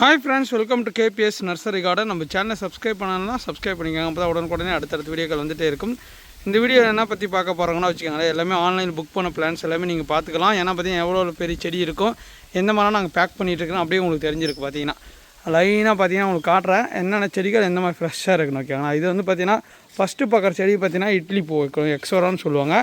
Hi friends welcome to KPS nursery garden நம்ம சேனலை subscribe பண்ணணும்னா சப்ஸ்கிரைப் பண்ணிக்கோங்க. அப்போ தான் உடனுக்குடனே அடுத்தடுத்த வீடியோக்கள் வந்துட்டே இருக்கும். இந்த வீடியோ என்ன பற்றி பார்க்க போகிறாங்கன்னா வச்சுக்கோங்களேன் எல்லாமே ஆன்லைன் புக் பண்ண பிளான்ஸ் எல்லாமே நீங்கள் பார்த்துக்கலாம். ஏன்னா பார்த்தீங்கன்னா எவ்வளோ பெரிய செடி இருக்கும் எந்த மாதிரிலாம் நாங்கள் பேக் பண்ணிகிட்டு இருக்கிறோம் அப்படியே உங்களுக்கு தெரிஞ்சிருக்கு பார்த்தீங்கன்னா லைனாக பார்த்தீங்கன்னா உங்களுக்கு காட்டுறேன். என்னென்ன செடிகள் எந்த மாதிரி ஃப்ரெஷ்ஷாக இருக்குன்னு ஓகேங்களா இது வந்து பார்த்தீங்கன்னா ஃபஸ்ட்டு பார்க்குற செடி பார்த்தீங்கன்னா இட்லி பூ வைக்கணும் எக்ஸோரான்னு சொல்லுவாங்க.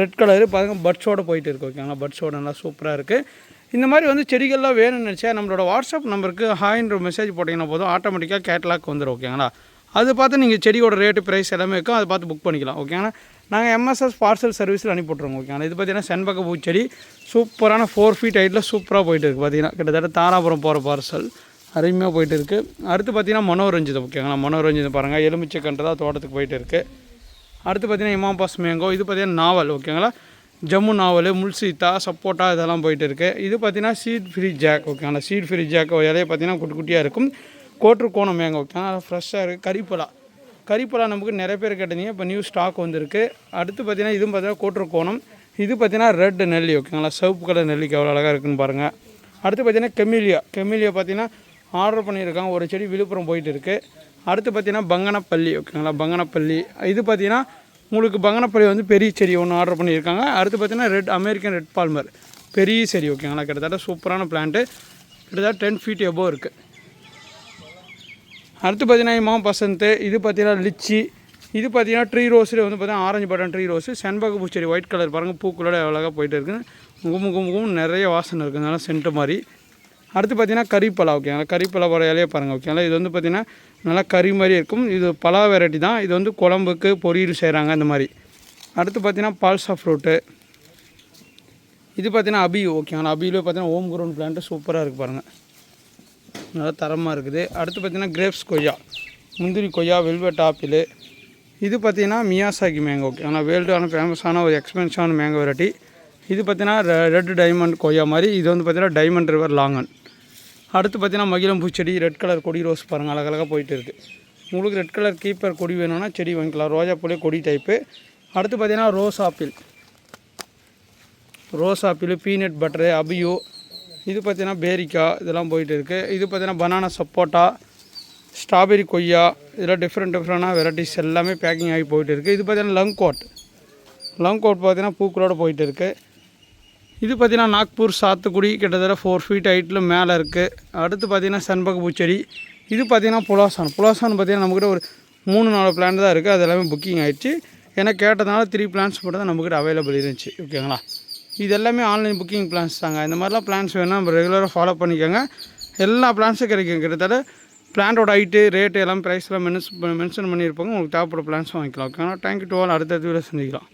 ரெட் கலரு பாருங்க பட்ஸோடு போயிட்டு இருக்கு ஓகேங்களா பட்ஸோட நல்லா சூப்பராக இருக்குது இந்த மாதிரி வந்து செடிகள்லாம் வேணும்னு நினச்சா நம்மளோட வாட்ஸ்அப் நம்பருக்கு ஹாய்ன்ற மெசேஜ் போட்டிங்கன்னா போதும். ஆட்டோமேட்டிக்காக கேட்லாக் வந்துடும் ஓகேங்களா அது பார்த்து நீங்கள் செடியோட ரேட்டு ப்ரைஸ் எல்லாமே இருக்கும். அதை பார்த்து புக் பண்ணிக்கலாம் ஓகேங்களா நாங்கள் எம்எஸ்எஸ் பார்சல் சர்வீஸில் அனுப்பிவிட்ருவோம் ஓகேங்களா இது பார்த்தீங்கன்னா செண்பக பூச்செடி. சூப்பரான ஃபோர் ஃபீட் ஹைட்டில் சூப்பராக போயிட்டு இருக்குது பார்த்தீங்கன்னா. கிட்டத்தட்ட தாராபுரம் போகிற பார்சல் அருமையாக போயிட்டு இருக்குது அடுத்து பார்த்தீங்கன்னா மனோரஞ்சிதம் ஓகேங்களா மனோரஞ்சிதம் பாருங்கள் எலுமிச்சை கன்று தான் தோட்டத்துக்கு போயிட்டு இருக்குது அடுத்து பார்த்தீங்கன்னா இமாம்பாஸ் மேங்கோ இது பார்த்தீங்கன்னா நாவல் ஓகேங்களா ஜம்மு நாவல் முல்சீத்தா சப்போட்டா இதெல்லாம் போயிட்டு இருக்குது இது பார்த்தீங்கன்னா சீட் ஃப்ரீ ஜாக் ஓகேங்களா சீட் ஃப்ரீ ஜாக் இலையை பார்த்தீங்கன்னா குட்டி குட்டியாக இருக்கும். கோட்ரு கோணம் மேங்கோ ஓகேங்களா ஃப்ரெஷ்ஷாக இருக்குது கறிப்பலா கறிப்பலா நமக்கு நிறைய பேர் கேட்டீங்க இப்போ நியூ ஸ்டாக் வந்திருக்கு. அடுத்து பார்த்தீங்கன்னா இதுவும் பார்த்தீங்கன்னா கோட்ரு கோணம். இது பார்த்தீங்கன்னா ரெட் நெல்லி ஓகேங்களா சிவப்பு கலர் நெல்லிக்கு அவ்வளோ அழகாக இருக்குன்னு பாருங்கள் அடுத்து பார்த்தீங்கன்னா கெமிலியா. கெமிலியா பார்த்தீங்கன்னா ஆர்டர் பண்ணியிருக்காங்க ஒரு செடி விழுப்புரம் போயிட்டு இருக்குது அடுத்து பார்த்தீங்கன்னா பங்கனப்பள்ளி ஓகேங்களா பங்கனப்பள்ளி. இது பார்த்திங்கன்னா உங்களுக்கு பங்கனப்பள்ளி வந்து பெரிய செடி ஒன்று ஆர்டர் பண்ணியிருக்காங்க. அடுத்து பார்த்தீங்கன்னா ரெட் அமெரிக்கன் ரெட் பால்மர் பெரிய செடி ஓகேங்களா கிட்டத்தட்ட சூப்பரான பிளான்ட்டு கிட்டத்தட்ட டென் ஃபீட் எபோவ் இருக்குது அடுத்து பார்த்தீங்கன்னா இமாம் பசந்த் இது பார்த்தீங்கன்னா லிச்சி. இது பார்த்தீங்கன்னா ட்ரீ ரோஸில் வந்து பார்த்தீங்கன்னா ஆரஞ்சு பட்டன் ட்ரீ ரோஸு செண்பக பூச்செடி ஒயிட் கலர் பாருங்கள் பூக்களோட அழகாக போயிட்டு இருக்குது முகம் முகம் நிறைய வாசனை இருக்குது அதனால் சென்ட்டு மாதிரி. அடுத்து பார்த்தீங்கன்னா கறிப்பலா ஓகேங்களா கறிப்பலா போகிற இலையை பாருங்கள் ஓகேங்களா இது வந்து பார்த்தீங்கன்னா நல்லா கறி மாதிரி இருக்கும். இது பலா வெரைட்டி தான். இது வந்து குழம்புக்கு பொரியல் செய்கிறாங்க இந்த மாதிரி. அடுத்து பார்த்தீங்கன்னா பால்சா ஃப்ரூட்டு இது பார்த்திங்கன்னா அபி ஓகேங்களா அபியில் பார்த்தீங்கன்னா ஓம் க்ரௌண்ட் பிளான்ட்டு சூப்பராக இருக்குது பாருங்கள் நல்லா தரமாக இருக்குது. அடுத்து பார்த்தீங்கன்னா கிரேப்ஸ் கொய்யா முந்திரி கொய்யா வெல்வெட் ஆப்பிள் இது பார்த்திங்கன்னா மியாசாகி மேங்கோ ஓகே ஆனால் வேர்ல்டான ஃபேமஸான ஒரு எக்ஸ்பென்சிவான மேங்கோ வெரைட்டி இது பார்த்திங்கன்னா ரெட் டைமண்ட் கொய்யா மாதிரி. இது வந்து பார்த்தீங்கன்னா டைமண்ட் ரிவர் லாங்கன் அடுத்து பார்த்தீங்கன்னா மகிழம் பூச்செடி ரெட் கலர் கொடி ரோஸ் பாருங்கள் அழகழகாக போயிட்டு இருக்குது உங்களுக்கு ரெட் கலர் கீப்பர் கொடி வேணும்னா செடி வாங்கிக்கலாம். ரோஜா பூலே கொடி டைப்பு அடுத்து பார்த்தீங்கன்னா rose apple rose apple peanut butter அபியோ. இது பார்த்தீங்கன்னா பேரிக்கா இதெல்லாம் போயிட்டு இருக்குது இது பார்த்தீங்கன்னா பனானா சப்போட்டா ஸ்ட்ராபெரி கொய்யா இதெல்லாம் டிஃப்ரெண்ட் டிஃப்ரெண்டான வெரைட்டிஸ் எல்லாமே பேக்கிங் ஆகி போயிட்டு இருக்குது இது பார்த்தீங்கன்னா லங் கோட் லங் கோட் பார்த்தீங்கன்னா பூக்களோடு போயிட்டு இருக்குது இது பார்த்திங்கன்னா நாக்பூர் சாத்துக்குடி கிட்டத்தட்ட ஃபோர் ஃபீட் ஹைட்டில் மேலே இருக்குது அடுத்து பார்த்தீங்கன்னா சண்பக பூச்செடி. இது பார்த்திங்கன்னா புலாசான். புலாசான் பார்த்தீங்கன்னா நம்மக்கிட்ட ஒரு மூணு நாலு பிளான் தான் இருக்குது அது எல்லாமே புக்கிங் ஆகிடுச்சு ஏன்னா கேட்டதுனால த்ரீ பிளான்ஸ் மட்டும் தான் நம்மக்கிட்ட அவைலபிள் இருந்துச்சு. ஓகேங்களா இது எல்லாமே ஆன்லைன் புக்கிங் பிளான்ஸ் தாங்க. இந்த மாதிரிலாம் பிளான்ஸ் வேணால் நம்ம ரெகுலராக ஃபாலோ பண்ணிக்கோங்க. எல்லா பிளான்ஸும் கிடைக்கும். கிட்டத்தட்ட பிளான்டோட ஹைட்டு ரேட்டு எல்லாம் ப்ரைஸ்லாம் மென்ஸ் மென்ஷன் பண்ணியிருப்பாங்க உங்களுக்கு தேவைப்பட பிளான்ஸ் வாங்கிக்கலாம். ஓகேங்களா தேங்க்யூ டு ஆல் அடுத்த வீடியோ சந்திக்கலாம்.